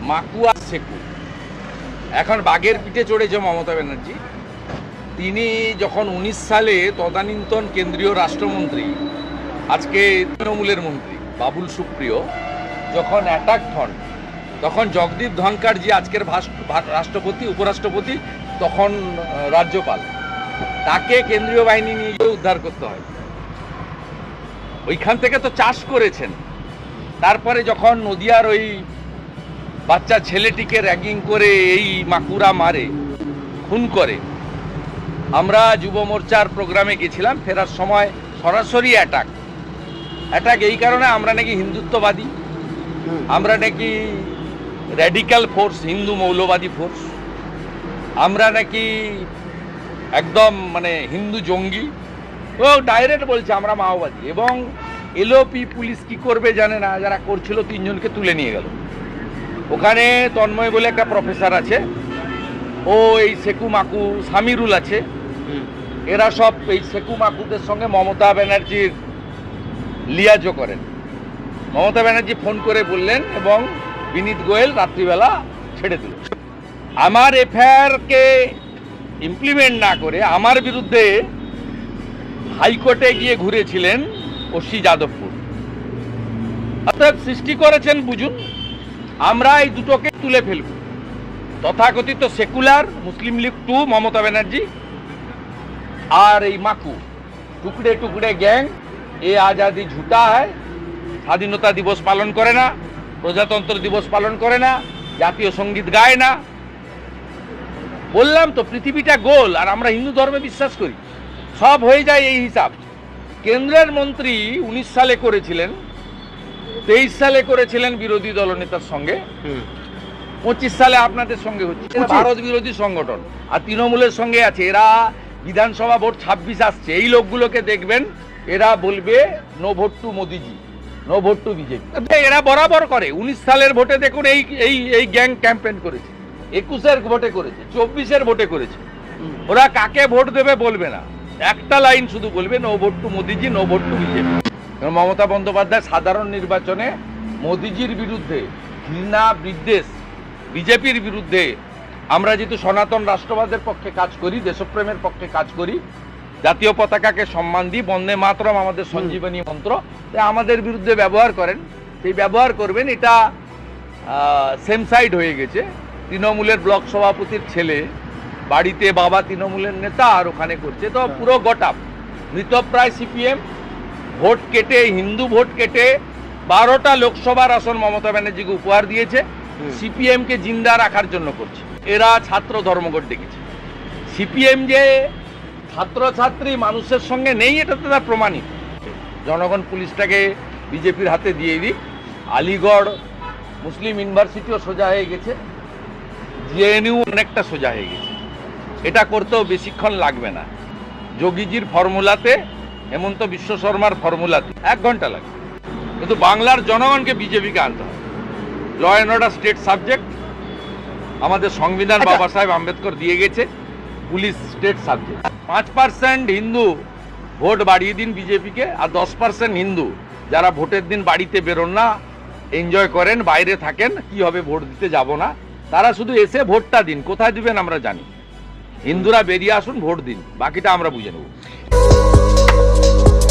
মাকুয়া সেকু এখন বাঘের পিঠে চড়েছে মমতা ব্যানার্জি। তিনি যখন উনিশ সালে তদানীন্তন কেন্দ্রীয় রাষ্ট্রমন্ত্রী, আজকে তৃণমূলের মন্ত্রী, বাবুল সুপ্রিয়, যখন অ্যাটাক হন, তখন জগদীপ ধনকারজি আজকের ভাস- রাষ্ট্রপতি, উপরাষ্ট্রপতি, তখন রাজ্যপাল। তাকে কেন্দ্রীয় বাহিনী নিয়ে উদ্ধার করতে হয়। ওইখান থেকে তো চাষ করেছেন। তারপরে যখন নদিয়ার ওই বাচ্চা ছেলেটিকে র্যাগিং করে এই মাকুরা মারে, খুন করে, আমরা যুব মোর্চার প্রোগ্রামে গেছিলাম, ফেরার সময় সরাসরি অ্যাটাক অ্যাটাক এই কারণে আমরা নাকি হিন্দুত্ববাদী, আমরা নাকি র্যাডিক্যাল ফোর্স হিন্দু মৌলবাদী ফোর্স আমরা নাকি একদম মানে হিন্দু জঙ্গি। ও ডাইরেক্ট বলছে, আমরা মাওবাদী। এবং এলওপি পুলিশ কি করবে জানে না, যারা করছিল তিনজনকে তুলে নিয়ে গেল। ওখানে তন্ময় বলে একটা প্রফেসর আছে, ও এই সেকু মাকু সামিরুল আছে। এরা সব এই সেকু মাকুদের সঙ্গে মমতা ব্যানার্জির লিয়াজো করেন। মমতা ব্যানার্জি ফোন করে বললেন এবং বিনীত গোয়েল রাত্রিবেলা ছেড়ে দিল। আমার এফআইআরকে ইমপ্লিমেন্ট না করে আমার বিরুদ্ধে হাইকোর্টে গিয়ে ঘুরেছিলেন ওসি যাদবপুর। অর্থাৎ সৃষ্টি করেছেন বুঝুন, আমরা এই দুটোকে তুলে ফেলব। তথাকথিত সেকুলার, মুসলিম লীগ টু, মমতা ব্যানার্জি আর এই মাকু। টুকরে টুকরে গ্যাং, এ আজাদি ঝুটা হয়, স্বাধীনতা দিবস পালন করে না, প্রজাতন্ত্র দিবস পালন করে না, জাতীয় সংগীত গায় না। বললাম তো, পৃথিবীটা গোল, আর আমরা হিন্দু ধর্মে বিশ্বাস করি। সব হয়ে যায় এই হিসাব। কেন্দ্রের মন্ত্রী উনিশ সালে করেছিলেন তেইশ সালে করেছিলেন বিরোধী দলনেতার সঙ্গে। পঁচিশ সালে আপনাদের সঙ্গে হচ্ছে ভারত বিরোধী সংগঠন। আর তৃণমূলের সঙ্গে আছে এরা বিধানসভা ভোট ছাব্বিশ আসছে। এই লোকগুলোকে দেখবেন এরা বলবে no vote to Modiji no vote to BJP. এরা বরাবর করে। উনিশ সালের ভোটে দেখুন এই এই এই গ্যাং ক্যাম্পেন করেছে। একুশের ভোটে করেছে চব্বিশের ভোটে করেছে। ওরা কাকে ভোট দেবে বলবে না। একটা লাইন শুধু বলবে no vote to Modiji no vote to BJP Mamata Bandyopadhyay সাধারণ নির্বাচনে মোদিজির বিরুদ্ধে ঘৃণা বিদ্বেষ বিজেপির বিরুদ্ধে আমরা যেহেতু সনাতন রাষ্ট্রবাদের পক্ষে কাজ করি দেশপ্রেমের পক্ষে কাজ করি জাতীয় পতাকাকে সম্মান দিই বন্দে মাতরম আমাদের সঞ্জীবনী মন্ত্র তাই আমাদের বিরুদ্ধে ব্যবহার করেন। সেই ব্যবহার করবেন এটা সেম সাইড হয়ে গেছে। তৃণমূলের ব্লক সভাপতির ছেলে বাড়িতে বাবা তৃণমূলের নেতা আর ওখানে করছে। তো পুরো গটাপ মৃতপ্রায় সিপিএম ভোট কেটে হিন্দু ভোট কেটে বারোটা লোকসভার আসন মমতা ব্যানার্জিকে উপহার দিয়েছে। সিপিএমকে জিন্দা রাখার জন্য করছে। এরা ছাত্র ধর্মঘট ডেকেছে সিপিএম যে ছাত্রছাত্রী মানুষের সঙ্গে নেই এটা তো তার প্রমাণিত। জনগণ পুলিশটাকে বিজেপির হাতে দিয়ে দিই আলিগড় মুসলিম ইউনিভার্সিটিও সোজা হয়ে গেছে। জেএনইউ অনেকটা সোজা হয়ে গেছে। এটা করতেও বেশিক্ষণ লাগবে না। যোগীজির ফর্মুলাতে হেমন্ত বিশ্ব শর্মার ফর্মুলাতে এক ঘণ্টা লাগবে। কিন্তু বাংলার জনগণকে বিজেপিকে আনতে হবে। Law and order state subject আমাদের সংবিধান আচ্ছা। বাবা সাহেব আম্বেদকর দিয়ে গেছে পুলিশ স্টেট সাবজেক্ট পাঁচ পার্সেন্ট হিন্দু ভোট বাড়িয়ে দিন বিজেপিকে আর দশ পার্সেন্ট হিন্দু। যারা ভোটের দিন বাড়িতে বেরোন না এনজয় করেন বাইরে থাকেন কি হবে ভোট দিতে যাব না। তারা শুধু এসে ভোটটা দিন কোথায় দিবেন আমরা জানি। হিন্দুরা বেরিয়ে আসুন ভোট দিন। বাকিটা আমরা বুঝে নেব।